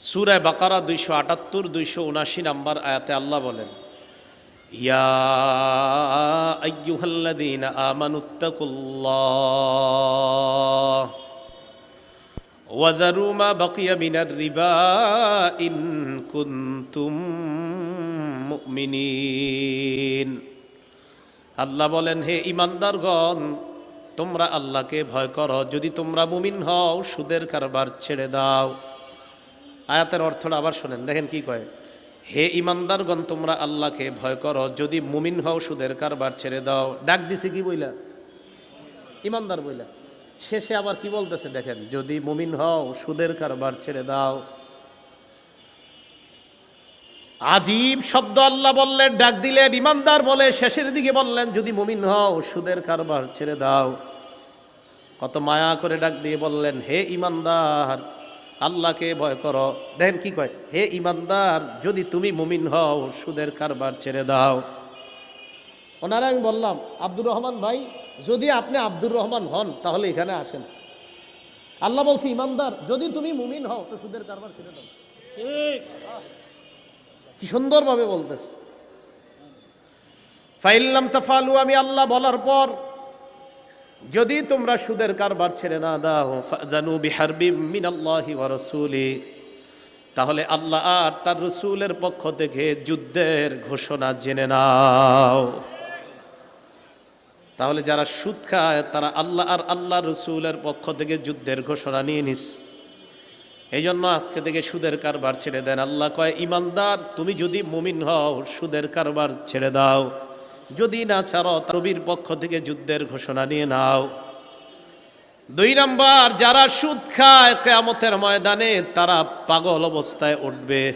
সুরায় বাকারা দুইশো আটাত্তর দুইশো উনাশি নাম্বার আয়াতে আল্লাহ বলেন ইয়া আইয়ুহাল্লাযীন আমানুত্তাকুল্লাহ وذروا ما بقي من الربا إن كنتم মুমিনিন আল্লাহ বলেন হে ইমানদারগণ তোমরা আল্লাহকে ভয় করো যদি তোমরা মুমিন হও সুদের কারবার ছেড়ে দাও আয়াতের অর্থটা আবার শোনেন, দেখেন কি কয়, হে ইমানদারগণ, তোমরা আল্লাহকে ভয় করো, যদি মুমিন হও সুদের কারবার ছেড়ে দাও। ডাক দিছে কি বইলা? ইমানদার বইলা। শেষে আবার কি বলতেছে, দেখেন, যদি মুমিন হও সুদের কারবার ছেড়ে দাও। আজীব শব্দ আল্লাহ বললেন, ডাক দিলেন, ইমানদার বলে শেষের দিকে বললেন, যদি মুমিন হও সুদের কারবার ছেড়ে দাও। কত মায়া করে ডাক দিয়ে বললেন, হে ইমানদার আল্লাহকে ভয় করো। দেখেন কি কয় হে ইমানদার যদি তুমি মুমিন হও সুদের কারবার ছেড়ে দাও। ওনারা আমি বললাম আব্দুর রহমান ভাই যদি আপনি আব্দুর রহমান হন তাহলে এখানে আসেন। আল্লাহ বলছি ইমানদার যদি তুমি মুমিন হও তো সুদের কারবার ছেড়ে দাও। কি সুন্দরভাবে বলতেছে। ফাইল্লাম তাফালু আমি আল্লাহ বলার পর যদি তোমরা সুদের কারবার ছেড়ে না দাও জানু বিহারবি মিনাল্লাহি ওয়া রাসূলি, তাহলে আল্লাহ আর তার রসুলের পক্ষ থেকে যুদ্ধের ঘোষণা জেনে নাও। তাহলে যারা সুদ খায়, তারা আল্লাহ আর আল্লাহ রসুলের পক্ষ থেকে যুদ্ধের ঘোষণা নিয়ে নিস। এই জন্য আজকে থেকে সুদের কারবার ছেড়ে দেন। আল্লাহ কয়, ইমানদার, তুমি যদি মুমিন হও, সুদের কারবার ছেড়ে দাও। যদি না ছাড়ো রবির পক্ষ থেকে যুদ্ধের ঘোষণা নিয়ে নাও। দুই নাম্বার যারা সুদ খায় কেয়ামতের ময়দানে তারা পাগল অবস্থায় উঠবে।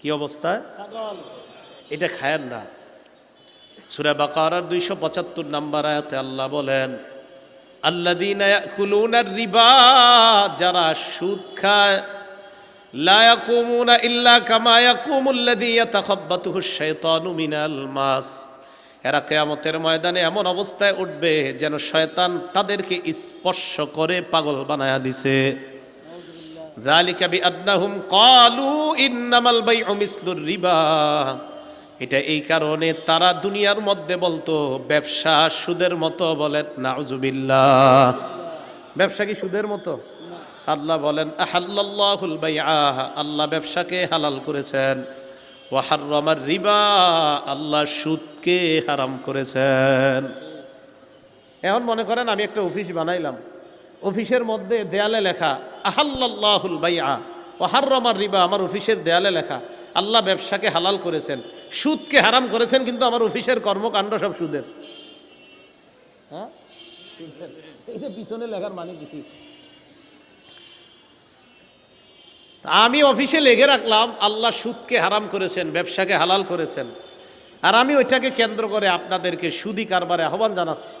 কি অবস্থায় এটা খায়ের না। সুরা বাকারার দুইশো পঁচাত্তর নাম্বার আয়াতে আল্লাহ বলেন আল্লাদিনা রিবা যারা সুদ খায় এরা কেয়ামতের ময়দানে এমন অবস্থায় উঠবে যেন শয়তান তাদেরকে স্পর্শ করে পাগল বানায়া দিছে। এটা এই কারণে তারা দুনিয়ার মধ্যে বলতো, ব্যবসা সুদের মতো বলেন নাউজুবিল্লাহ। ব্যবসা কি সুদের মতো? আল্লাহ বলেন আহাল্লাহুল বাইআ আল্লাহ ব্যবসাকে হালাল করেছেন। ওয়াহাররামার রিবা আল্লাহ সুদকে হারাম করেছেন। এখন মনে করেন, আমি একটা অফিস বানাইলাম। অফিসের মধ্যে দেয়ালে লেখা আহাল্লাহুল বাইআ ওয়াহাররামার রিবা আমার অফিসের দেয়ালে লেখা, আল্লাহ ব্যবসাকে হালাল করেছেন, সুদকে হারাম করেছেন, কিন্তু আমার অফিসের কর্মকাণ্ড সব সুদের। হ্যাঁ? পিছনে লেখার মানে কি তা আমি অফিসে লেগে রাখলাম, আল্লাহ সুদকে হারাম করেছেন, ব্যবসাকে হালাল করেছেন। আর আমি ওইটাকে কেন্দ্র করে আপনাদেরকে সুদি কারবারে আহ্বান জানাচ্ছি।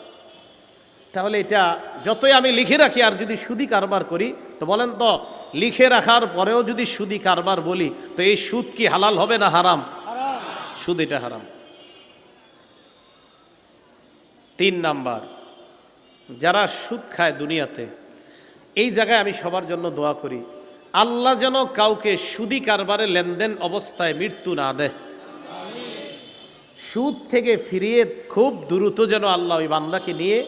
তাহলে এটা যতই আমি লিখে রাখি, আর যদি সুদি কারবার করি, তো বলেন তো, লিখে রাখার পরেও যদি সুদি কারবার বলি, তো এই সুদ কি হালাল হবে না হারাম? সুদ এটা হারাম। তিন নাম্বার, যারা সুদ খায় দুনিয়াতে, এই জায়গায় আমি সবার জন্য দোয়া করি। আল্লাহ যেন কাউকে সুদি কারবারে লেনদেন অবস্থায় মৃত্যু না দেয়। সুদ থেকে ফিরিয়ে খুব দ্রুত যেন আল্লাহ ওই বান্দাকে নিয়ে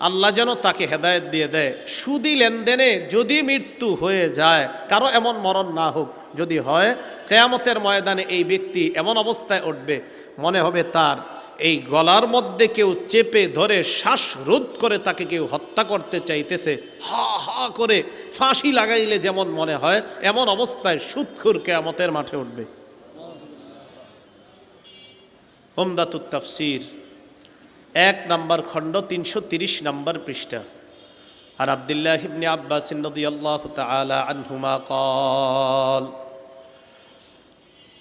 আল্লাহ যেন তাকে হেদায়েত দিয়ে দেয়। সুদি লেনদেনে যদি মৃত্যু হয়ে যায়, কারও এমন মরণ না হোক, যদি হয়, কেয়ামতের ময়দানে এই ব্যক্তি এমন অবস্থায় উঠবে, মনে হবে তার এই গলার মধ্যে কেউ চেপে ধরে শ্বাসরোধ করে তাকে কেউ হত্যা করতে চাইতেছে, হা হা করে ফাঁসি লাগাইলে যেমন মনে হয়, এমন অবস্থায় সুৎখুর কেয়ামতের মাঠে উঠবে। হোমদাতুত্তাফসির এক নম্বর খণ্ড, তিনশো তিরিশ নম্বর পৃষ্ঠা। আর আবদুল্লাহ ইবনে নদী আল্লাহ তালা আনহুমা কল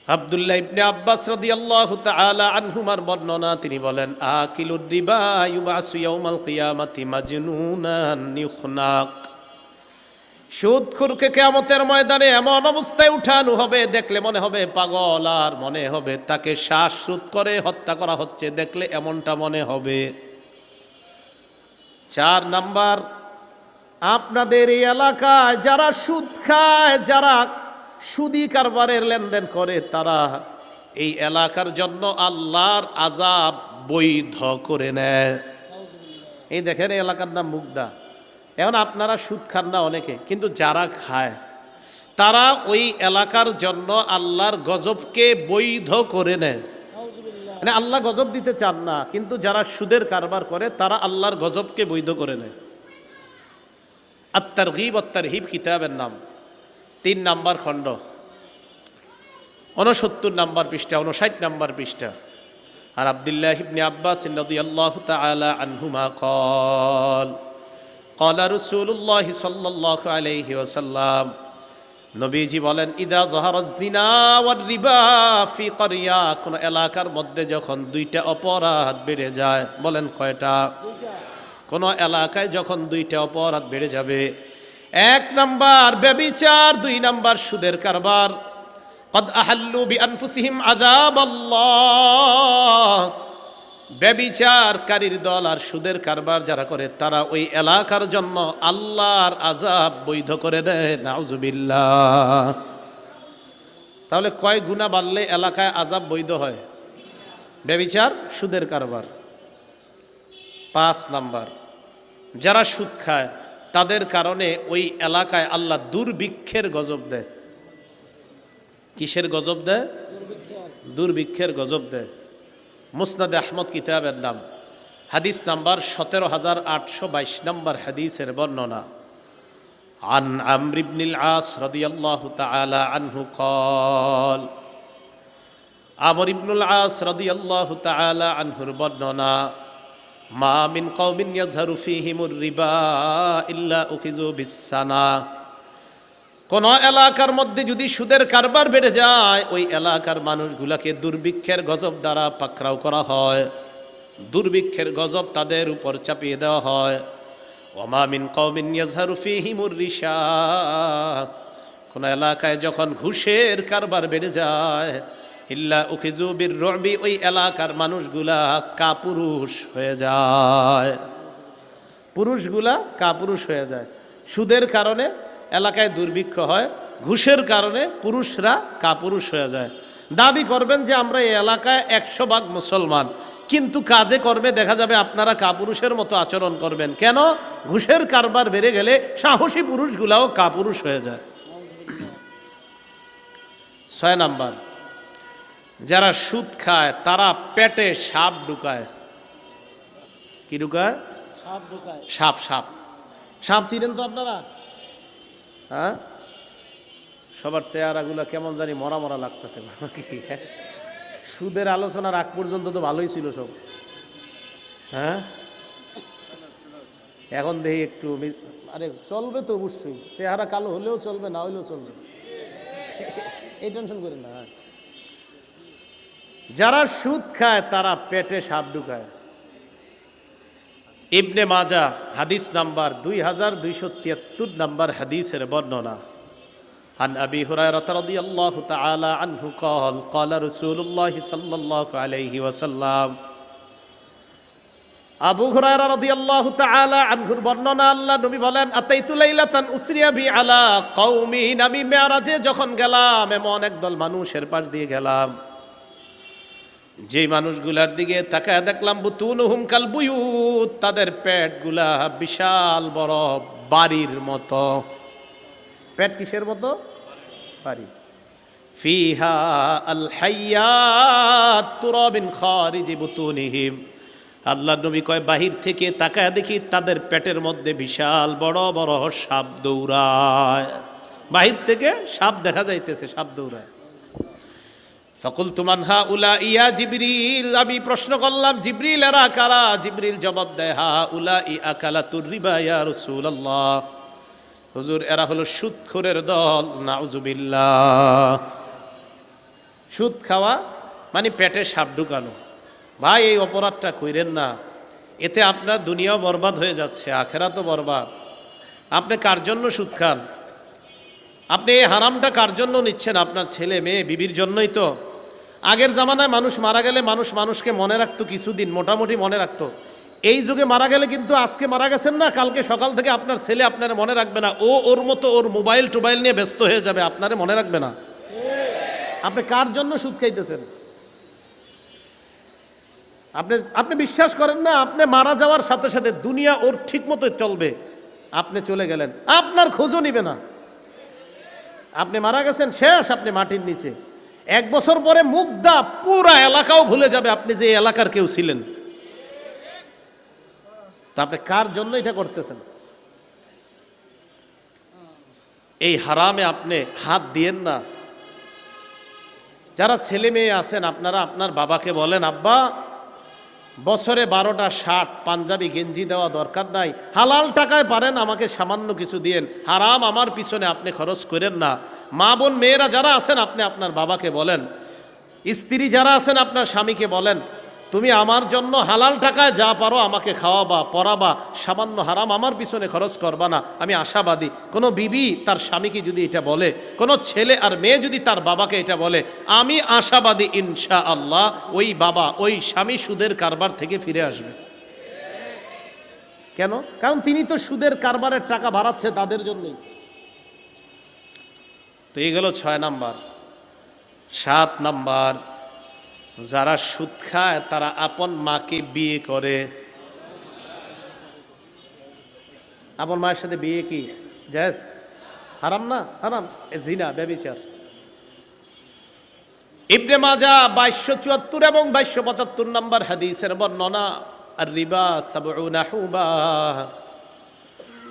আবদুল্লাহ ইবনে আব্বাস রাদিয়াল্লাহু তাআলা আনহুমার বর্ণনা, তিনি বলেন আকিলুর রিবা ইউবাসু ইয়াউমাল কিয়ামাতি মাজনুনান ইউখনাক সুদখুরকে কেয়ামতের ময়দানে এমন অবস্থায় উঠানো হবে, দেখলে মনে হবে পাগল, আর মনে হবে তাকে শ্বাসরোধ করে হত্যা করা হচ্ছে, দেখলে এমনটা মনে হবে। চার নাম্বার, আপনাদের এই এলাকায় যারা সুদ খায়, যারা সুদি কারবারের লেনদেন করে, তারা এই এলাকার জন্য আল্লাহর আজাব বৈধ করে নেয়। এই দেখেন এই এলাকার নাম মুগদা। এখন আপনারা সুদ খান না অনেকে, কিন্তু যারা খায়, তারা ওই এলাকার জন্য আল্লাহর গজবকে বৈধ করে নেয়। মানে আল্লাহ গজব দিতে চান না, কিন্তু যারা সুদের কারবার করে, তারা আল্লাহর গজবকে বৈধ করে নেয়। আত্মার হিব আত্মার হিব কিতাবের নাম। তিন নাম্বার খণ্ড উনসত্তর নাম্বার পৃষ্ঠা উনষাট নাম্বার পৃষ্ঠা আর আবদুল্লাহ ইবনে আব্বাস রাদিয়াল্লাহু তাআলা আনহুমা قال قال رسول الله صلى الله عليه وسلم নবীজি বলেন ইদা জহারত জিনা ওয়ার রিবা ফি করিয়া কোন এলাকার মধ্যে যখন দুইটা অপরাধ বেড়ে যায় বলেন কয়টা কোন এলাকায় যখন দুইটা অপরাধ বেড়ে যাবে এক নাম্বার ব্যবিচার, দুই নাম্বার সুদের কারবার। কদ আহাল্লু বি আনফুসিহিম আদাব আল্লাহ ব্যবিচারকারীর দল আর সুদের কারবার যারা করে, তারা ওই এলাকার জন্য আল্লাহর আজাব বৈধ করে দেয়। নাউজুবিল্লা তাহলে কয় গুণা বাড়লে এলাকায় আজাব বৈধ হয়? ব্যবিচার, সুদের কারবার। পাঁচ নাম্বার, যারা সুদ খায় তাদের কারণে ওই এলাকায় আল্লাহ দুর্ভিক্ষের গজব দেয় কিসের গজব দেয় দুর্ভিক্ষের গজব দেয় মুসনাদে আহমদ কিতাবের নাম হাদিস নাম্বার সতেরো হাজার আটশো বাইশ নম্বর হাদিসের বর্ণনা عن عمرو بن العاص رضي الله تعالى عنه قال আমর ইবনুল আস রাদিয়াল্লাহু তাআলা আনহুর বর্ণনা মা মিন কওমিন ইয়াজহারু রিবা ইল্লা উখিযু বিসানা কোন এলাকার মধ্যে যদি সুদের কারবার বেড়ে যায়, ওই এলাকার মানুষগুলাকে দুর্ভিক্ষের গজব দ্বারা পাকড়াও করা হয়। দুর্ভিক্ষের গজব তাদের উপর চাপিয়ে দেওয়া হয়। ওমা মিন কওমিন ইয়াজহারু ফীহিমুর রিশা। কোন এলাকায় যখন ঘুষের কারবার বেড়ে যায় ইল্লা উখিজু বির রবি ওই এলাকার মানুষগুলা কাপুরুষ হয়ে যায়। পুরুষগুলা কাপুরুষ হয়ে যায়। সুদের কারণে এলাকায় দুর্ভিক্ষ হয়, ঘুষের কারণে পুরুষরা কাপুরুষ হয়ে যায়। দাবি করবেন যে আমরা এই এলাকায় একশো ভাগ মুসলমান, কিন্তু কাজে কর্মে দেখা যাবে আপনারা কাপুরুষের মতো আচরণ করবেন। কেন? ঘুষের কারবার বেড়ে গেলে সাহসী পুরুষগুলাও কাপুরুষ হয়ে যায়। ছয় নাম্বার যারা সুদ খায় তারা পেটে সাপ ঢুকায়। কি ঢুকায়? সাপ ঢুকায়। সাপ সাপ। সাপ চিনেন তো আপনারা? হ্যাঁ? সবার চেহারাগুলো কেমন জানি মরা মরা লাগতেছে। সুদের আলোচনার আগ পর্যন্ত তো ভালোই ছিল সব। হ্যাঁ? এখন দেখি একটু আরে চলবে তো অবশ্যই। চেহারা কালো হলেও চলবে না হলেও চলবে। এই টেনশন করেন না হ্যাঁ। যারা সুদ খায় তারা পেটে সাপ ঢুকায় ইবনে মাজা হাদিস নাম্বার দুই হাজার দুইশো তিয়াত্তর নাম্বার হাদিসের বর্ণনা عن أبي هريرة رضي الله تعالى عنه قال قال رسول الله صلى الله عليه وسلم আবু হুরায়রা রাদিয়াল্লাহু তাআলা আনহুর বর্ণনা আল্লাহ নবী বলেন আতাইতু লাইলাতান উসরিয়া বি আলা কওমিন আমি মেরাজে যখন গেলাম এমন একদল মানুষের পাশ দিয়ে গেলাম যে মানুষগুলার দিকে তাকায় দেখলাম বুতুন হুম কালবুয়ুত তাদের পেটগুলা বিশাল বড় বাড়ির মতো। পেট কিসের মতো? বাড়ি। ফিহা আল হাইয়াত তুরাবিন খারিজি বুতুনিহিম। আল্লাহ নবী কয়, বাহির থেকে তাকায় দেখি তাদের পেটের মধ্যে বিশাল বড় বড় সাপ দৌড়ায়। বাহির থেকে সাপ দেখা যাইতেছে, সাপ দৌড়ায়। ফকুল তুমান হা উলা ইয়া জিবরিল, আমি প্রশ্ন করলাম, জিবরিল এরা কারা? জিবরিল জবাব দেয় হা উলা ই আকালা তুর রিবা ইয়া রাসূলুল্লাহ। হুজুর, এরা হলো সুদখোরের দল, নাউজুবিল্লাহ। সুদ খাওয়া মানে পেটে সাপ ঢুকানো। ভাই, এই অপরাধটা কইরেন না। এতে আপনার দুনিয়াও বরবাদ হয়ে যাচ্ছে আখেরা তো বরবাদ। আপনি কার জন্য সুদ খান? আপনি এই হারামটা কার জন্য নিচ্ছেন? আপনার ছেলে, মেয়ে, বিবির জন্যই তো। আগের জামানায় মানুষ মারা গেলে মানুষ মানুষকে মনে রাখতো কিছুদিন, মোটামুটি মনে রাখতো। এই যুগে মারা গেলে কিন্তু আজকে মারা গেছেন না, কালকে সকাল থেকে আপনার ছেলে আপনার মনে রাখবে না। ও ওর মতো ওর মোবাইল টোবাইল নিয়ে ব্যস্ত হয়ে যাবে, আপনারে মনে রাখবে না। আপনি কার জন্য সুদ খাইতেছেন? আপনি আপনি বিশ্বাস করেন না, আপনি মারা যাওয়ার সাথে সাথে দুনিয়া ওর ঠিক মতো চলবে। আপনি চলে গেলেন। আপনার খোঁজও নিবে না। আপনি মারা গেছেন, শেষ আপনি মাটির নিচে। এক বছর পরে মুগ্ধা পুরা এলাকাও ভুলে যাবে আপনি যে এলাকার কেউ ছিলেন। তা আপনি কার জন্য এটা করতেছেন? এই হারামে আপনি হাত দিয়েন না। যারা ছেলে মেয়ে আছেন, আপনারা আপনার বাবাকে বলেন, আব্বা, বছরে বারোটা শার্ট, পাঞ্জাবি, গেঞ্জি দেওয়া দরকার নাই। হালাল টাকায় পারেন, আমাকে সামান্য কিছু দিয়েন। হারাম আমার পিছনে আপনি খরচ করেন না। মা বোন মেয়েরা যারা আছেন, আপনি আপনার বাবাকে বলেন। স্ত্রী যারা আছেন, আপনার স্বামীকে বলেন, তুমি আমার জন্য হালাল টাকায় যা পারো আমাকে খাওয়াবা পরাবা সামান্য হারাম আমার পিছনে খরচ করবা না। আমি আশাবাদী। কোনো বিবি তার স্বামীকে যদি এটা বলে, কোনো ছেলে আর মেয়ে যদি তার বাবাকে এটা বলে, আমি আশাবাদী ইনশা আল্লাহ ওই বাবা, ওই স্বামী সুদের কারবার থেকে ফিরে আসবে। কেন? কারণ তিনি তো সুদের কারবারের টাকা বাড়াচ্ছে তাদের জন্যই। তো এই গেল ছয় নাম্বার। সাত নাম্বার, যারা সুদ খায় তারা আপন মাকে বিয়ে করে। আপন মায়ের সাথে বিয়ে কি? জায়েজ? হারাম না? হারাম। জিনা, ব্যবিচার। ইবনে মাজা বাইশশো চুয়াত্তর এবং বাইশশো পঁচাত্তর নম্বর হাদিসের বর্ণনা আর রিবা সাবউনা হুবা।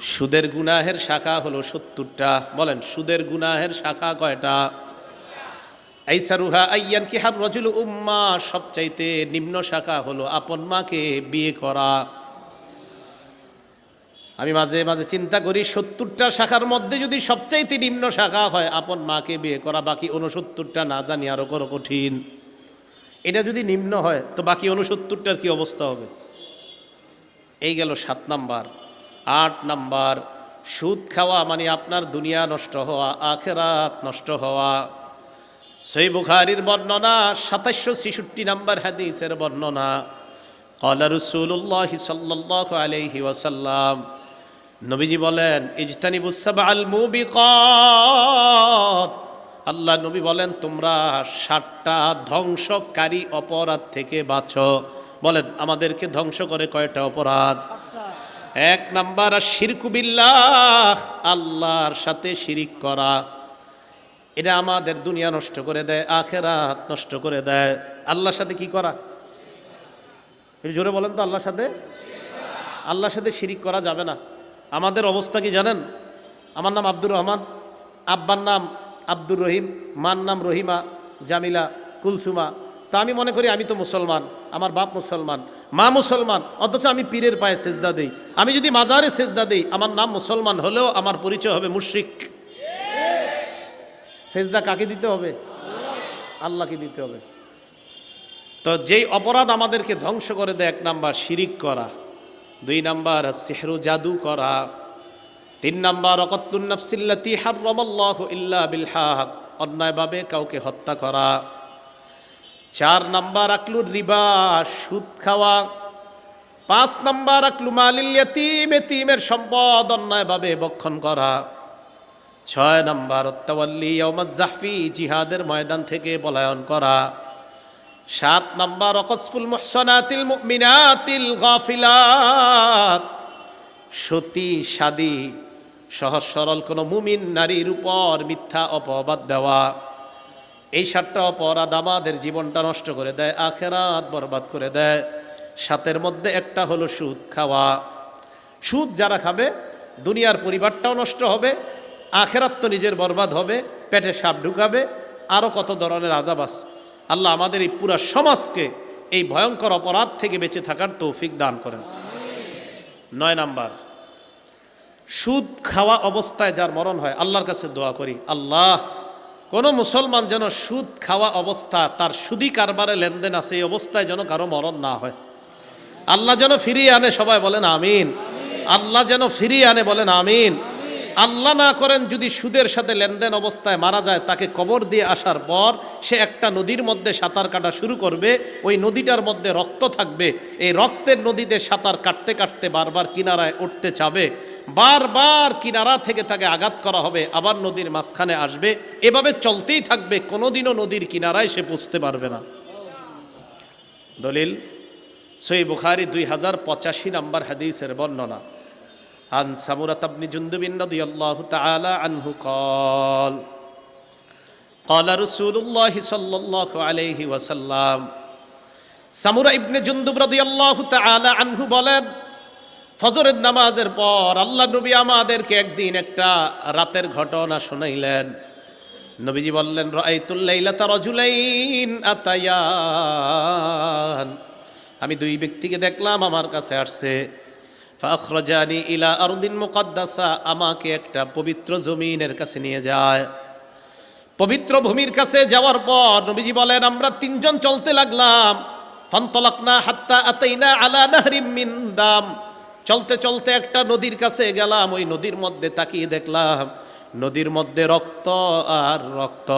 সুদের গুনাহের শাখা হলো সত্তরটা। বলেন, সুদের গুনাহের শাখা কয়টা? আইসারুহা আইয়ান কি হার রজুল উম্মা, সবচাইতে নিম্ন শাখা হলো আপন মাকে বিয়ে করা। আমি মাঝে মাঝে চিন্তা করি, সত্তরটা শাখার মধ্যে যদি সবচাইতে নিম্ন শাখা হয়, আপন মাকে বিয়ে করা, বাকি উনসত্তরটা না জানি আরও করো কঠিন। এটা যদি নিম্ন হয়, তো বাকি উনসত্তরটার কি অবস্থা হবে? এই গেল সাত নাম্বার। আট নাম্বার, সুদ খাওয়া মানে আপনার দুনিয়া নষ্ট হওয়া, আখেরাত নষ্ট হওয়া। সই বুখারির বর্ণনা সাতাশশো ছেষট্টি নাম্বার হাদিসের বর্ণনা। কলা রসুল্লাহ সাল্লাহ আলহি ওয়াসাল্লাম নবীজি বলেন ইজতানিবুসাব আল মুবিকাত। আল্লাহ নবী বলেন, তোমরা সাতটা ধ্বংসকারী অপরাধ থেকে বাঁচো। বলেন, আমাদেরকে ধ্বংস করে কয়টা অপরাধ? এক নাম্বার শিরকুবিল্লাহ আল্লাহর সাথে শিরিক করা। এটা আমাদের দুনিয়া নষ্ট করে দেয়, আখেরাত নষ্ট করে দেয়। আল্লাহর সাথে কি করা? জোরে বলেন তো, আল্লাহর সাথে? আল্লাহর সাথে শিরিক করা যাবে না। আমাদের অবস্থা কি জানেন? আমার নাম আব্দুর রহমান, আব্বার নাম আব্দুর রহিম, মার নাম রহিমা, জামিলা কুলসুমা তা আমি মনে করি আমি তো মুসলমান, আমার বাপ মুসলমান, মা মুসলমান, অথচ আমি পীরের পায়ে সেজদা দেই। আমি যদি মাজারে সেজদা দেই, আমার নাম মুসলমান হলেও আমার পরিচয় হবে মুশরিক। সেজদা কাকে দিতে হবে? আল্লাহকে দিতে হবে। তো যেই অপরাধ আমাদেরকে ধ্বংস করে দেয়, এক নাম্বার শিরিক করা, দুই নাম্বার সেহরু জাদু করা, তিন নাম্বার অকতুন্নফসিল্লাতি হার্রমাল্লাহ ইল্লা বিল হক, অন্যায়ভাবে কাউকে হত্যা করা। চার নাম্বার আকলুর রিবা, সুদ খাওয়া। পাঁচ নাম্বার আকলু মালিল ইয়াতিম, এতিমের সম্পদ অন্যায়ভাবে বক্ষণ করা। ছয় নাম্বার অত্তাওয়াল্লি জাহফি, জিহাদের ময়দান থেকে পলায়ন করা। সাত নাম্বার অকসফুল মুহসনাতিল মুমিনাতিল গাফিলাত। সতী, সাদী, সহজ সরল কোনো মুমিন নারীর উপর মিথ্যা অপবাদ দেওয়া। এই সাতটা অপরাধ আমাদের জীবনটা নষ্ট করে দেয়, আখেরাত বরবাদ করে দেয়। সাতের মধ্যে একটা হলো সুদ খাওয়া। সুদ যারা খাবে, দুনিয়ার পরিবারটাও নষ্ট হবে, আখেরাত তো নিজের বরবাদ হবে, পেটে সাপ ঢুকাবে আরও কত ধরনের আজাব আছে। আল্লাহ আমাদের এই পুরা সমাজকে এই ভয়ঙ্কর অপরাধ থেকে বেঁচে থাকার তৌফিক দান করেন। নয় নাম্বার, সুদ খাওয়া অবস্থায় যার মরণ হয়, আল্লাহর কাছে দোয়া করি, আল্লাহ কোনো মুসলমান যেন সুদ খাওয়া অবস্থা, তার সুদি কারবারে লেনদেন আছে, এই অবস্থায় যেন কারও মরণ না হয়। আল্লাহ যেন ফিরিয়ে আনে, সবাই বলেন আমিন। আল্লাহ যেন ফিরিয়ে আনে, বলেন আমিন। আল্লাহ না করেন যদি সুদের সাথে লেনদেন অবস্থায় মারা যায়, তাকে কবর দিয়ে আসার পর সে একটা নদীর মধ্যে সাঁতার কাটা শুরু করবে, ওই নদীটার মধ্যে রক্ত থাকবে, এই রক্তের নদীতে সাঁতার কাটতে কাটতে বারবার কিনারায় উঠতে চাবে, বারবার কিনারা থেকে তাকে আঘাত করা হবে, আবার নদীর মাঝখানে আসবে, এভাবে চলতেই থাকবে, কোনোদিনও নদীর কিনারায় সে পুষতে পারবে না। দলিল সই বুখারি দুই হাজার পঁচাশি নম্বর হাদিসের বর্ণনা। عن سمرة بن جندب رضي الله تعالى عنه قال قال رسول الله صلى الله عليه وسلم সামুরা ইবনে জুন্দুব রাদিয়াল্লাহু তাআলা আনহু বলেন ফজরের নামাজের পর আল্লাহ নবী আমাদেরকে একদিন একটা রাতের ঘটনা শোনাইলেন নবীজি বললেন রাআইতুল লাইলাতা রাজুলাইন আতায়ান আমি দুই ব্যক্তিকে দেখলাম আমার কাছে আসছে ফাখরাজানি ইলা আরদিন মুকাদ্দাসা, আমাকে একটা পবিত্র জমিনের কাছে নিয়ে যায়। পবিত্র ভূমির কাছে যাওয়ার পর নবীজি বলেন, আমরা তিনজন চলতে লাগলাম। ফন্তলাকনা হাত্তা আতাইনা আলা নাহরিম মিন দাম। চলতে চলতে একটা নদীর কাছে গেলাম, ওই নদীর মধ্যে তাকিয়ে দেখলাম, নদীর মধ্যে রক্ত আর রক্ত।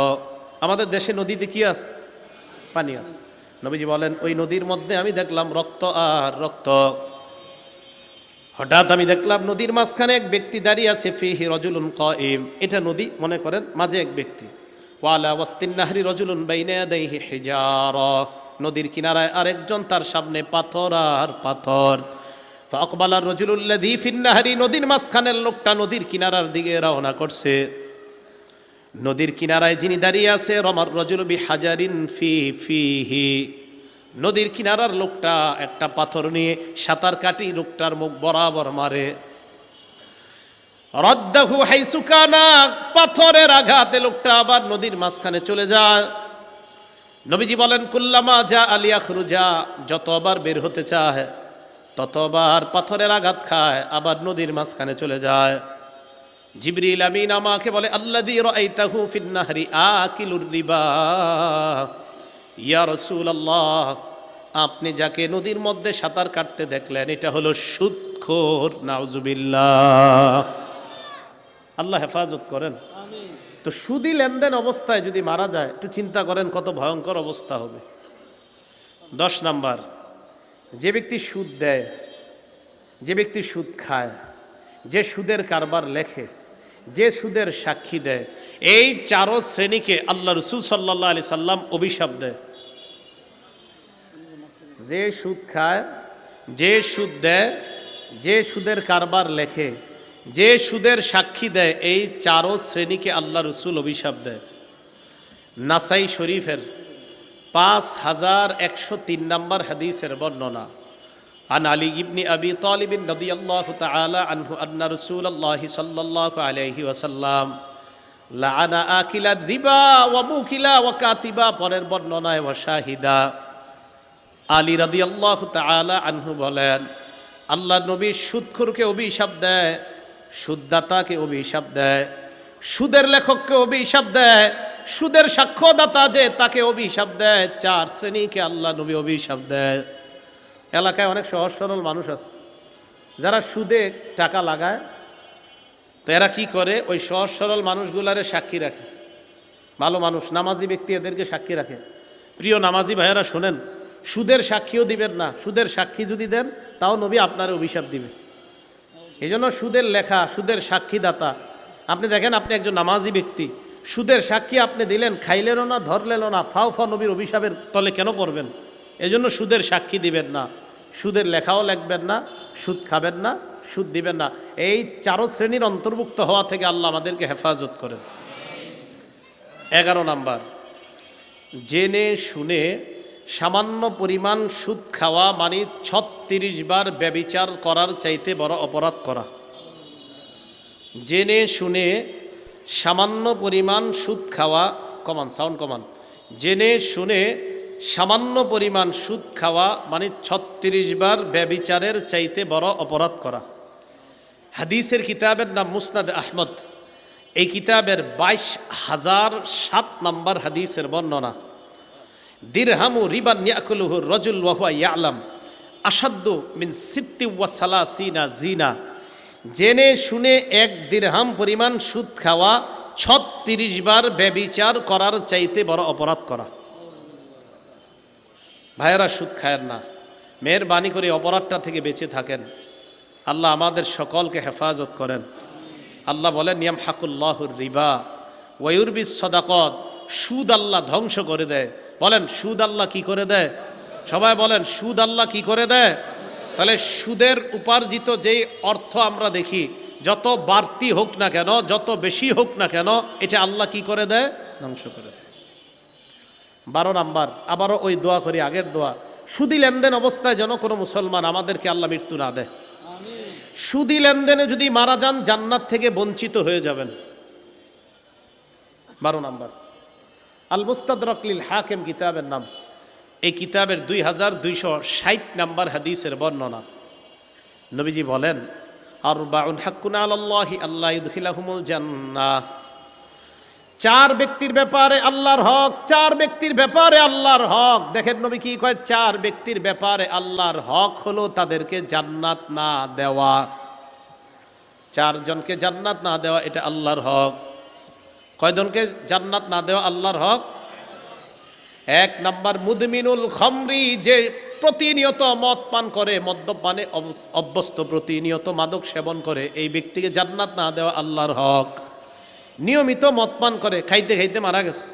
আমাদের দেশে নদীতে কি আছে পানি আছে নবীজি বলেন, ওই নদীর মধ্যে আমি দেখলাম রক্ত আর রক্ত। হঠাৎ আমি দেখলাম নদীর মাঝখানে এক ব্যক্তি দাঁড়িয়ে আছে, ফিহি রজুলুন ক এম এটা নদী, মনে করেন, মাঝে এক ব্যক্তি। ওয়ালা ওয়াস্তিন নাহরি রজুলুন বাইনে দেহি হেজার। নদীর কিনারায় আরেকজন তার সামনে পাথর আর পাথর। আকবালার রজুলুল্লাদি ফিন্নাহারি নদীর মাঝখানের লোকটা নদীর কিনারার দিকে রওনা করছে। নদীর কিনারায় যিনি দাঁড়িয়ে আছে, রমার রজুল বি হাজারিন ফি ফিহি। নদীর কিনারার লোকটা একটা পাথর নিয়ে সাঁতার কাটি লোকটার মুখ বরাবর মারে। রদ্দাহু হাইসুকানা পাথরের আঘাতে লোকটা আবার নদীর মাঝখানে চলে যায়। নবীজি বলেন, কুল্লামা যা আলিয়া খুরুজা যতবার বের হতে চায়, ততবার পাথরের আঘাত খায়, আবার নদীর মাঝখানে চলে যায়। জিবরিল আমিন আমাকে বলে আল্লাদি রাইতাহু ফিন নাহরি আকিলুর রিবা। ইয়া রাসূলুল্লাহ আপনি যাকে নদীর মধ্যে সাঁতার কাটতে দেখলেন এটা হলো সুদখোর নাউজুবিল্লাহ। আল্লাহ হেফাজত করেন। তো সুদি লেনদেন অবস্থায় যদি মারা যায় একটু চিন্তা করেন কত ভয়ঙ্কর অবস্থা হবে। দশ নাম্বার যে ব্যক্তি সুদ দেয় যে ব্যক্তি সুদ খায় যে সুদের কারবার লেখে যে সুদের সাক্ষী দেয় এই চারো শ্রেণীকে আল্লাহ রসুল সাল্লাহ আলি সাল্লাম অভিশাপ দেয়। যে সুদ খায় যে সুদ দেয় যে সুদের কারবার লেখে যে সুদের সাক্ষী দেয় এই চারো শ্রেণীকে আল্লাহ রসুল অভিশাপ দেয় নাসাই শরীফের পাঁচ হাজার একশো তিন নম্বর হাদিসের বর্ণনা عن علي بن أبي طالب رضي الله تعالى عنه أن رسول الله صلى الله عليه وسلم لعن آكل الربا وموكلا وكاتبا পরের বর্ণনায় ওয়াশাহিদা আলী রাদি আল্লাহ তালা আনহু বলেন, আল্লাহ নবী সুদখুরকে অভিশাপ দেয় সুদদাতাকে অভিশাপ দেয়, সুদের লেখককে অভিশাপ দেয়, সুদের সাক্ষ্যদাতা যে তাকে অভিশাপ দেয়, চার শ্রেণীকে আল্লাহ নবী অভিশাপ দেয়। এলাকায় অনেক সহজ সরল মানুষ আছে, যারা সুদে টাকা লাগায়, তো এরা কি করে? ওই সহজ সরল মানুষগুলারে সাক্ষী রাখে। ভালো মানুষ, নামাজি ব্যক্তি এদেরকে সাক্ষী রাখে। প্রিয় নামাজি ভাইয়েরা শোনেন সুদের সাক্ষীও দিবেন না। সুদের সাক্ষী যদি দেন, তাও নবী আপনার অভিশাপ দিবে। এই জন্য সুদের লেখা, সুদের সাক্ষীদাতা, আপনি দেখেন আপনি একজন নামাজি ব্যক্তি, সুদের সাক্ষী আপনি দিলেন, খাইলেনও না, ধরলেনও না, ফাও ফা নবীর অভিশাপের তলে কেন পড়বেন? এজন্য সুদের সাক্ষী দিবেন না। সুদের লেখাও লিখবেন না, সুদ খাবেন না, সুদ দিবেন না। এই চারো শ্রেণির অন্তর্ভুক্ত হওয়া থেকে আল্লাহ আমাদেরকে হেফাজত করেন। এগারো নাম্বার, জেনে শুনে সামান্য পরিমাণ সুদ খাওয়া মানে ছত্রিশ বার ব্যবিচার করার চাইতে বড় অপরাধ করা। জেনে শুনে সামান্য পরিমাণ সুদ খাওয়া, কমান সাউন্ড কমান। জেনে শুনে সামান্য পরিমাণ সুদ খাওয়া মানে ছত্রিশ বার ব্যবিচারের চাইতে বড় অপরাধ করা। হাদিসের কিতাবের নাম মুসনাদ আহমদ। এই কিতাবের বাইশ হাজার সাত নম্বর হাদিসের বর্ণনা। দিরহামু রিবান ইয়াকুলুহু রজুল ওয়াহুয়া ইয়ালাম। আসাদ্দু মিন সিত্তি ওয়া সালাসিনা জিনা। জেনে শুনে এক দিরহাম পরিমাণ সুদ খাওয়া ছত্রিশ বার ব্যবিচার করার চাইতে বড় অপরাধ করা। ভাইয়েরা, সুদ খায়ের না। মেহরবানি করে অপরাধটা থেকে বেঁচে থাকেন। আল্লাহ আমাদের সকলকে হেফাজত করেন। আল্লাহ বলেন নিয়াম হাকুল্লাহুর রিবা ওয়ুরবি সদাকত। সুদ আল্লাহ ধ্বংস করে দেয়। বলেন, সুদ আল্লাহ কি করে দেয়? সবাই বলেন, সুদ আল্লাহ কি করে দেয়? তাহলে সুদের উপার্জিত যেই অর্থ আমরা দেখি, যত বাড়তি হোক না কেন, যত বেশি হোক না কেন, এটা আল্লাহ কি করে দেয়? ধ্বংস করে দেয়। বারো নাম্বার, আবারও ওই দোয়া করি, আগের দোয়া। সুদি লেনদেন অবস্থায় যেন কোনো মুসলমান আমাদেরকে আল্লাহ মৃত্যু না দেয়। সুদি লেনদেনে যদি মারা যান, জান্নাত থেকে বঞ্চিত হয়ে যাবেন। বারো নাম্বার আল মুস্তাদরকলিল হাকেম কিতাবের নাম। এই কিতাবের দুই হাজার দুইশো ষাট নাম্বার হাদিসের বর্ণনা। নবীজি বলেন আর বাউন হাক্কুনা আল্লাহি আল্লাহ ইদখিলাহুমুল জান্নাহ। চার ব্যক্তির ব্যাপারে আল্লাহর হক, চার ব্যক্তির ব্যাপারে আল্লাহর হক। দেখেন নবী কি কয়, চার ব্যক্তির ব্যাপারে আল্লাহর হক হলো তাদেরকে জান্নাত না দেওয়া। চারজনকে জান্নাত না দেওয়া, এটা আল্লাহর হক। কয়জনকে জান্নাত না দেওয়া আল্লাহর হক? এক নাম্বার, মুদমিনুল খমরি যে প্রতিনিয়ত মদ পান করে, মদ্যপানে অভ্যস্ত প্রতিনিয়ত মাদক সেবন করে, এই ব্যক্তিকে জান্নাত না দেওয়া আল্লাহর হক। নিয়মিত মদ পান করে, খাইতে খাইতে মারা গেছে।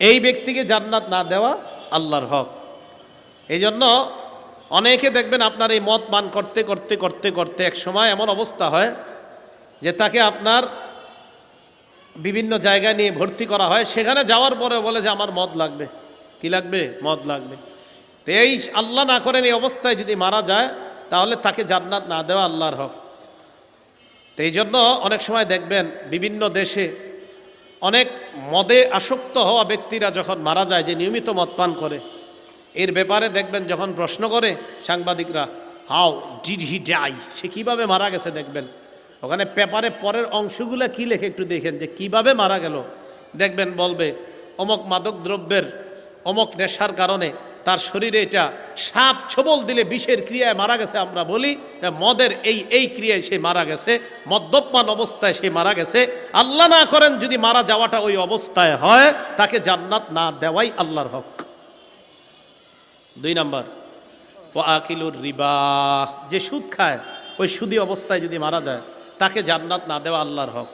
এই ব্যক্তিকে জান্নাত না দেওয়া আল্লাহর হক। এই জন্য অনেকে দেখবেন আপনার এই মদ পান করতে করতে করতে করতে এক সময় এমন অবস্থা হয় যে তাকে আপনার বিভিন্ন জায়গায় নিয়ে ভর্তি করা হয়, সেখানে যাওয়ার পরে বলে যে আমার মদ লাগবে। কি লাগবে? মদ লাগবে। তো এই আল্লাহ না করেন এই অবস্থায় যদি মারা যায়, তাহলে তাকে জান্নাত না দেওয়া আল্লাহর হক। তো এই জন্য অনেক সময় দেখবেন বিভিন্ন দেশে অনেক মদে আসক্ত হওয়া ব্যক্তিরা যখন মারা যায়, যে নিয়মিত মদ পান করে, এর ব্যাপারে দেখবেন যখন প্রশ্ন করে সাংবাদিকরা হাও ডিড হি ডাই সে কীভাবে মারা গেছে দেখবেন। ওখানে পেপারে পরের অংশগুলো কি লেখে একটু দেখেন যে কীভাবে মারা গেল। দেখবেন বলবে, অমক মাদক দ্রব্যের অমক নেশার কারণে তার শরীরে এটা সাপ ছবল দিলে বিষের ক্রিয়ায় মারা গেছে আমরা বলি মদের এই এই ক্রিয়ায় সে মারা গেছে, মদ্যপান অবস্থায় সে মারা গেছে। আল্লাহ না করেন যদি মারা যাওয়াটা ওই অবস্থায় হয়, তাকে জান্নাত না দেওয়াই আল্লাহর হক। দুই নাম্বার ও আকিলুর রিবা, যে সুদ খায়, ওই সুদি অবস্থায় যদি মারা যায় তাকে জান্নাত না দেওয়া আল্লাহর হক।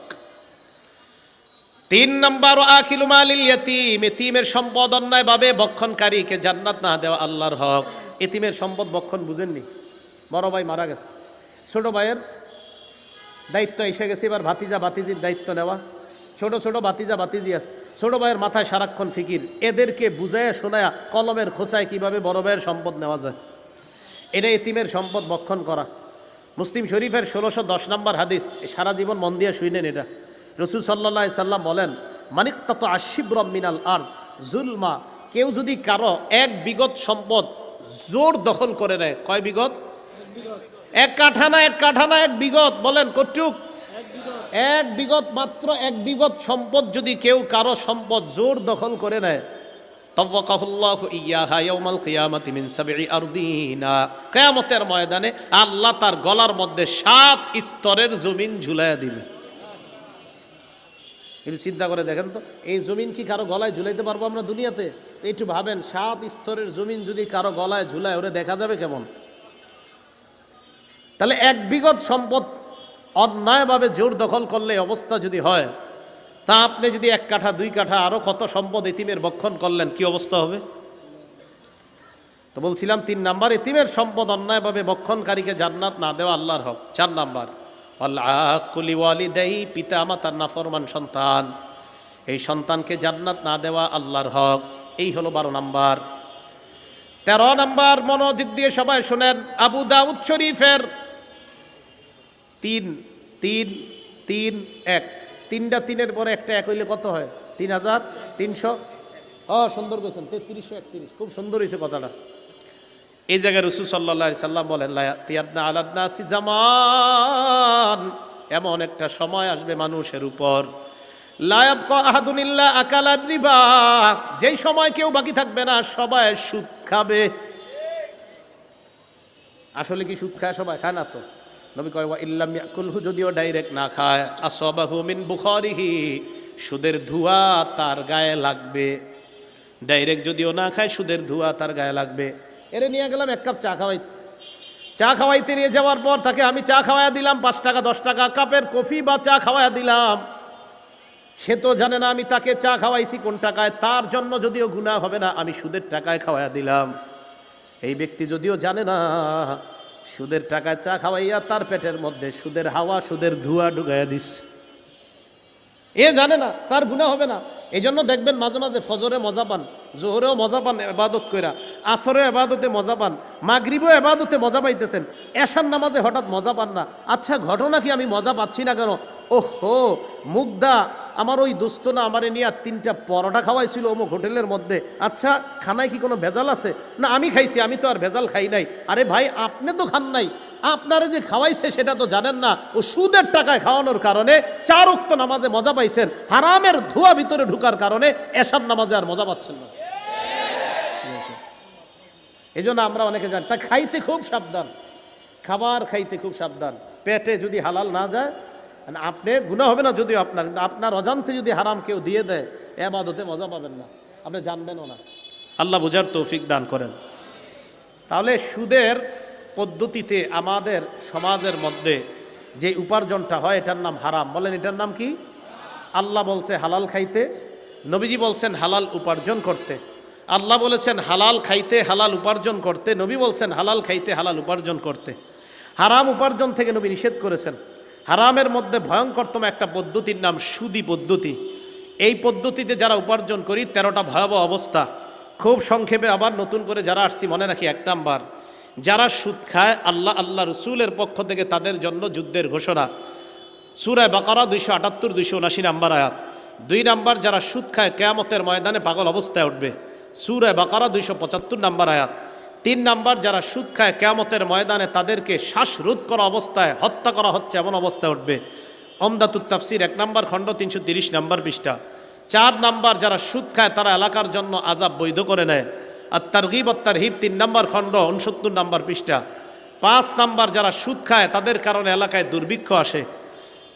তিন নম্বর ও আকিলু মালিল ইয়তিম। এতিমের সম্পদ অন্যায়ভাবে বক্ষণকারীকে জান্নাত না দেওয়া আল্লাহর হক। এতিমের সম্পদ বক্ষণ বুঝেননি? বড় ভাই মারা গেছে। ছোট ভাইয়ের দায়িত্ব এসে গেছে, এবার ভাতিজা ভাতিজির দায়িত্ব নেওয়া। ছোট ছোট ভাতিজা ভাতিজি আছে। ছোট ভাইয়ের মাথায় সারাক্ষণ ফিকির। এদেরকে বুঝায় শোনায়া কলমের খোঁচায় কীভাবে বড় ভাইয়ের সম্পদ নেওয়া যায়। এটা এতিমের সম্পদ বক্ষণ করা। মুসলিম শরীফের ষোলোশো দশ নম্বর হাদিস সারা জীবন মন দিয়ে শুইনেন এটা। রসুল সাল্লাহ সাল্লাম বলেন মানিক তত আশিব্রম মিনাল আর জুলমা, কেউ যদি কারও এক বিগত সম্পদ জোর দখল করে নেয়, কয় বিগত? এক কাঠানা এক কাঠানা, এক বিগত, বলেন কটুক। এক বিগত মাত্র এক বিগত সম্পদ যদি কেউ কারও সম্পদ জোর দখল করে নেয় কিয়ামতের ময়দানে আল্লাহ তার গলার মধ্যে সাত স্তরের জমিন ঝুলাইয়া দিবে। চিন্তা করে দেখেন তো, এই জমিন কি কারও গলায় ঝুলাইতে পারব আমরা দুনিয়াতে? একটু ভাবেন, সাত স্তরের জমিন যদি কারও গলায় ঝুলায়, ওরে দেখা যাবে কেমন? তাহলে এক বিগত সম্পদ অন্যায়ভাবে জোর দখল করলে অবস্থা যদি হয় তা আপনি যদি এক কাঠা, দুই কাঠা, আরও কত সম্পদ এতিমের বক্ষণ করলেন, কি অবস্থা হবে? তো বলছিলাম, তিন নাম্বার, এতিমের সম্পদ অন্যায়ভাবে বক্ষণকারীকে জান্নাত না দেওয়া আল্লাহর হক। চার নাম্বার আল্লাহলি ওয়ালিদাই, পিতা মাতার নাফরমান সন্তান। এই সন্তানকে জান্নাত না দেওয়া আল্লাহর হক। এই হলো বারো নাম্বার। তেরো নাম্বার মনোযোগ দিয়ে সবাই শোনেন, আবু দাউদ শরীফের তিন তিন তিন, এক। তিনটা তিনের পরে একটা এক হইলে কত হয়? তিন হাজার তিনশো? ও, সুন্দর করেছেন তেত্রিশশো একত্রিশ। খুব সুন্দর হয়েছে কথাটা। এই জায়গায় রসুল সাল্লা সাল্লাম বলেন তিয়াদনা আলাদনা জামান। এমন একটা সময় আসবে মানুষের উপর। লায়াব আহাদুনিল্লাহ আকালাদ যেই সময় কেউ বাকি থাকবে না, সবাই সুদ খাবে। আসলে কি সুদ খায় সবাই? খায় না তো? নবী কয়, ওয়া ইল্লাম ইয়াকুলহু যদিও ডাইরেক্ট না খায়। আসবাহু মিন বুখারিহি সুদের ধোঁয়া তার গায়ে লাগবে। ডাইরেক্ট যদিও না খায়, সুদের ধোঁয়া তার গায়ে লাগবে। এরে নিয়ে গেলাম, এক কাপ চা খাওয়াইতে চা খাওয়াইতে নিয়ে যাওয়ার পর তাকে আমি চা খাওয়াইয়া দিলাম, পাঁচ টাকা, দশ টাকা, কাপের কফি বা চা খাওয়াইয়া দিলাম। সে তো জানে না আমি তাকে চা খাওয়াইছি কোন টাকায়, তার জন্য যদিও গুণা হবে না, আমি সুদের টাকায় খাওয়াইয়া দিলাম। এই ব্যক্তি যদিও জানে না সুদের টাকায় চা খাওয়াইয়া তার পেটের মধ্যে সুদের হাওয়া, সুদের ধোঁয়া ঢুকাইয়া দিস। এ জানে না, তার গুণা হবে না। এই জন্য দেখবেন মাঝে মাঝে ফজরে মজা পান, জোহরেও মজা পান এবাদত কইরা আসরে এবাদতে মজা পান, মাগরিবও এবাদতে মজা পাইতেছেন এশান নামাজে হঠাৎ মজা পান না। আচ্ছা ঘটনা কি আমি মজা পাচ্ছি না কেন? ওহো মুগ্ধা আমার ওই দোস্ত না আমারে নিয়ে আর তিনটা পরোটা খাওয়াইছিল অমুক হোটেলের মধ্যে। আচ্ছা খানায় কি কোনো ভেজাল আছে? না, আমি খাইছি, আমি তো আর ভেজাল খাই নাই। আরে ভাই, আপনি তো খান নাই। আপনারা যে খাওয়াইছে সেটা তো জানেন না, ও সুদের টাকায় খাওয়ানোর কারণে চার উক্ত নামাজে মজা পাইছেন, হারামের ধোয়া ভিতরে ঢুকার কারণে এসব নামাজে আর মজা পাচ্ছেন না। এই জন্য আমরা অনেকে জানি, তা খাইতে খুব সাবধান, খাবার খাইতে খুব সাবধান, পেটে যদি হালাল না যায় মানে আপনি গুণা হবে না যদিও আপনার, কিন্তু আপনার অজান্তে যদি হারাম কেউ দিয়ে দেয়, এবাদতে মজা পাবেন না, আপনি জানবেনও না। আল্লাহ বুঝার তৌফিক দান করেন। তাহলে সুদের পদ্ধতিতে আমাদের সমাজের মধ্যে যে উপার্জনটা হয়, এটার নাম হারাম। বলেন, এটার নাম কি? আল্লাহ বলছে হালাল খাইতে, নবীজি বলছেন হালাল উপার্জন করতে। আল্লাহ বলেছেন হালাল খাইতে হালাল উপার্জন করতে, নবী বলছেন হালাল খাইতে হালাল উপার্জন করতে। হারাম উপার্জন থেকে নবী নিষেধ করেছেন। হারামের মধ্যে ভয়ঙ্করতম একটা পদ্ধতির নাম সুদি পদ্ধতি। এই পদ্ধতিতে যারা উপার্জন করি, তেরোটা ভয়াবহ অবস্থা। খুব সংক্ষেপে আবার নতুন করে যারা আসছি, মনে রাখি এক নাম্বার। যারা সুদ খায়, আল্লাহ আল্লাহ রসুলের পক্ষ থেকে তাদের জন্য যুদ্ধের ঘোষণা। সুরায় বাকারা দুইশো আটাত্তর, দুইশো উনাশি নাম্বার আয়াত। দুই নাম্বার, যারা সুদ খায়, কেয়ামতের ময়দানে পাগল অবস্থায় উঠবে। সুরায় বাকারা দুইশো পঁচাত্তর নাম্বার আয়াত। তিন নাম্বার, যারা সুদ খায়, কেয়ামতের ময়দানে তাদেরকে শ্বাসরোধ করা অবস্থায়, হত্যা করা হচ্ছে এমন অবস্থায় উঠবে। অমদাতুত তাফসির এক নম্বর, খণ্ড তিনশো তিরিশ নম্বর পৃষ্ঠা। চার নাম্বার, যারা সুদ খায়, তারা এলাকার জন্য আজাব বৈধ করে নেয়। আর তারগিব আর তারহিব তিন নম্বর খণ্ড, উনসত্তর নম্বর পৃষ্ঠা। পাঁচ নাম্বার যারা সুদ খায়, তাদের কারণে এলাকায় দুর্ভিক্ষ আসে।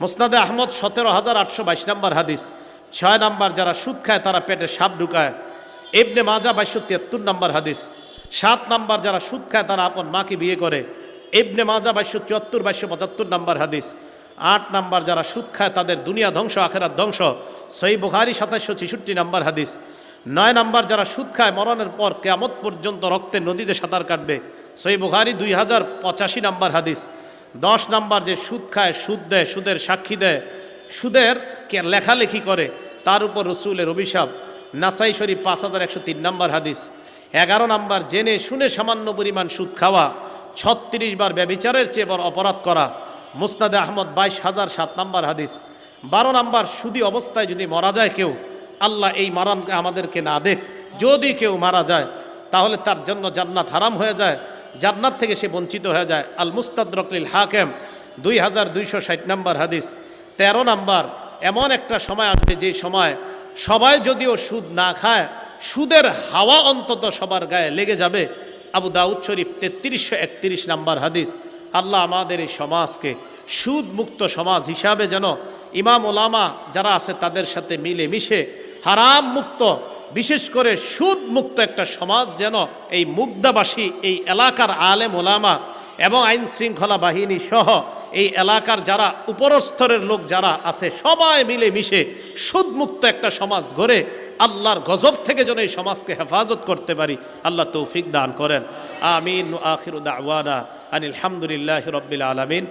মোসনাদে আহমদ সতেরো হাজার আটশো বাইশ নম্বর হাদিস। ছয় নাম্বার যারা সুদ খায়, তারা পেটে সাপ ঢুকায়। এবনে মাজা বাইশশো তিয়াত্তর নম্বর হাদিস। সাত নাম্বার যারা সুদ খায়, তারা আপন মাকে বিয়ে করে। এবনে মাজা বাইশশো চুয়াত্তর, বাইশশো পঁচাত্তর নম্বর হাদিস। আট নাম্বার যারা সুদ খায়, তাদের দুনিয়া ধ্বংস, আখেরাত ধ্বংস। সই বুখারি সাতাশশো ছেষট্টি নাম্বার হাদিস। নয় নাম্বার যারা সুদ খায় মরণের পর কেয়ামত পর্যন্ত রক্তের নদীতে সাঁতার কাটবে। সই বুখারি দুই হাজার পঁচাশি নাম্বার হাদিস। দশ নাম্বার যে সুদ খায়, সুদ দেয়, সুদের সাক্ষী দেয়। সুদের লেখালেখি করে, তার উপর রসুলের অভিশাপ। নাসাই শরীফ পাঁচ হাজার একশো তিন নম্বর হাদিস। এগারো নাম্বার, জেনে শুনে সামান্য পরিমাণ সুদ খাওয়া। ছত্রিশ বার ব্যবিচারের চেয়ে বড় অপরাধ করা। মুস্তাদে আহমদ বাইশ হাজার সাত নাম্বার হাদিস। বারো নাম্বার, সুদি অবস্থায় যদি মারা যায় কেউ আল্লাহ এই মারানকে আমাদেরকে না দেখ যদি কেউ মারা যায়, তাহলে তার জন্য জান্নাত হারাম হয়ে যায়, জান্নাত থেকে সে বঞ্চিত হয়ে যায়। আল মুস্তাদরকলিল হাকেম, দুই হাজার দুইশো ষাট নম্বর হাদিস, তেরো নাম্বার, এমন একটা সময় আসবে যে সময় সবাই যদিও সুদ না খায়, সুদের হাওয়া অন্তত সবার গায়ে লেগে যাবে। আবু দাউদ শরীফ তেত্রিশশো একত্রিশ নম্বর হাদিস, আল্লাহ আমাদের এই সমাজকে সুদ মুক্ত সমাজ হিসাবে যেন ইমাম ওলামা যারা আছে তাদের সাথে মিলে মিশে হারাম মুক্ত, বিশেষ করে সুদ মুক্ত একটা সমাজ যেন এই মুগ্ধাবাসী এই এলাকার আলেম ওলামা এবং আইন শৃঙ্খলা বাহিনী সহ এই এলাকার যারা উপরস্তরের লোক যারা আছে, সবাই মিলে মিশে সুদমুক্ত একটা সমাজ গড়ে আল্লাহর গজব থেকে যেন এই সমাজকে হেফাজত করতে পারি। আল্লাহ তৌফিক দান করেন। আমিন আখির দাওয়ানা আনিল রব্বিল আলমিন।